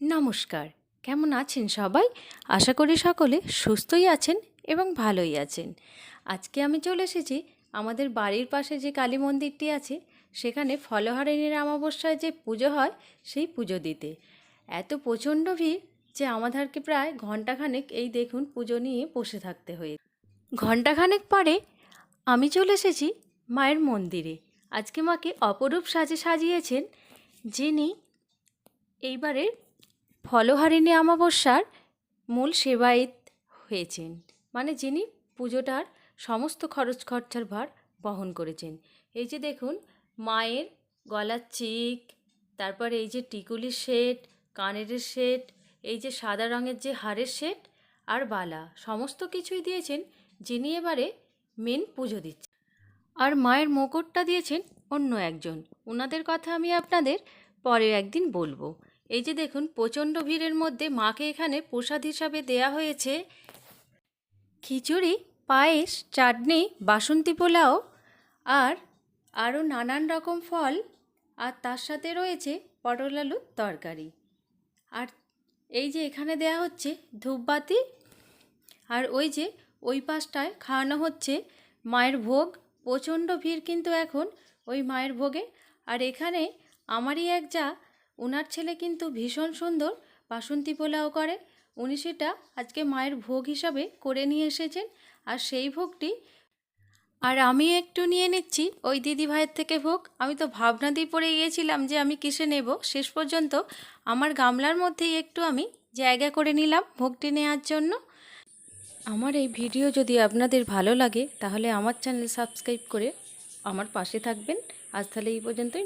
নমস্কার, কেমন আছেন সবাই? আশা করি সকলে সুস্থই আছেন এবং ভালোই আছেন। আজকে আমি চলে এসেছি আমাদের বাড়ির পাশে যে কালী মন্দিরটি আছে, সেখানে ফলহারিণীর অমাবস্যায় যে পুজো হয়, সেই পুজো দিতে। এত প্রচণ্ড ভিড় যে আমাদেরকে প্রায় ঘন্টাখানেক এই দেখুন পুজো নিয়ে বসে থাকতে হয়ে ঘন্টাখানেক পরে আমি চলে এসেছি মায়ের মন্দিরে। আজকে মাকে অপরূপ সাজে সাজিয়েছেন যিনি এইবারের ফলহারিণী অমাবস্যার মূল সেবায়িত হয়েছেন মানে যিনি পুজোটার সমস্ত খরচ খরচার ভার বহন করেছেন। এই যে দেখুন, মায়ের গলার চিক, তারপর এই যে টিকুলির সেট কানের সেট এই যে সাদা রঙের যে হারের সেট আর বালা, সমস্ত কিছুই দিয়েছেন যিনি এবারে মেন পুজো দিচ্ছেন। আর মায়ের মুকুটটা দিয়েছেন অন্য একজন। ওনাদের কথা আমি আপনাদের পরে একদিন বলব। এই যে দেখুন, প্রচণ্ড ভিড়ের মধ্যে মাকে এখানে প্রসাদ হিসাবে দেয়া হয়েছে। খিচুড়ি, পায়েস, চাটনি, বাসন্তী পোলাও আর আরও নানান রকম ফল আর তার সাথে রয়েছে পটল আলুর তরকারি। আর এই যে এখানে দেয়া হচ্ছে ধূপবাতি আর ওই যে ওই পাশটায় খাওয়ানো হচ্ছে মায়ের ভোগ। প্রচণ্ড ভিড় কিন্তু এখন ওই মায়ের ভোগে। আর এখানে আমারই এক যা ওনার ছেলে কিন্তু ভীষণ সুন্দর, বাসন্তী পোলাও করে। উনি সেটা আজকে মায়ের ভোগ হিসাবে করে নিয়ে এসেছেন। আর সেই ভোগটি, আর আমি একটু নিয়ে নিচ্ছি ওই দিদি ভাইয়ের থেকে ভোগ। আমি তো ভাবনাতেই পড়ে গিয়েছিলাম যে আমি কিসে নেব। শেষ পর্যন্ত আমার গামলার মধ্যেই একটু আমি জায়গা করে নিলাম ভোগটি নেওয়ার জন্য। আমার এই ভিডিও যদি আপনাদের ভালো লাগে, তাহলে আমার চ্যানেল সাবস্ক্রাইব করে আমার পাশে থাকবেন। আজ তাহলে এই পর্যন্তই।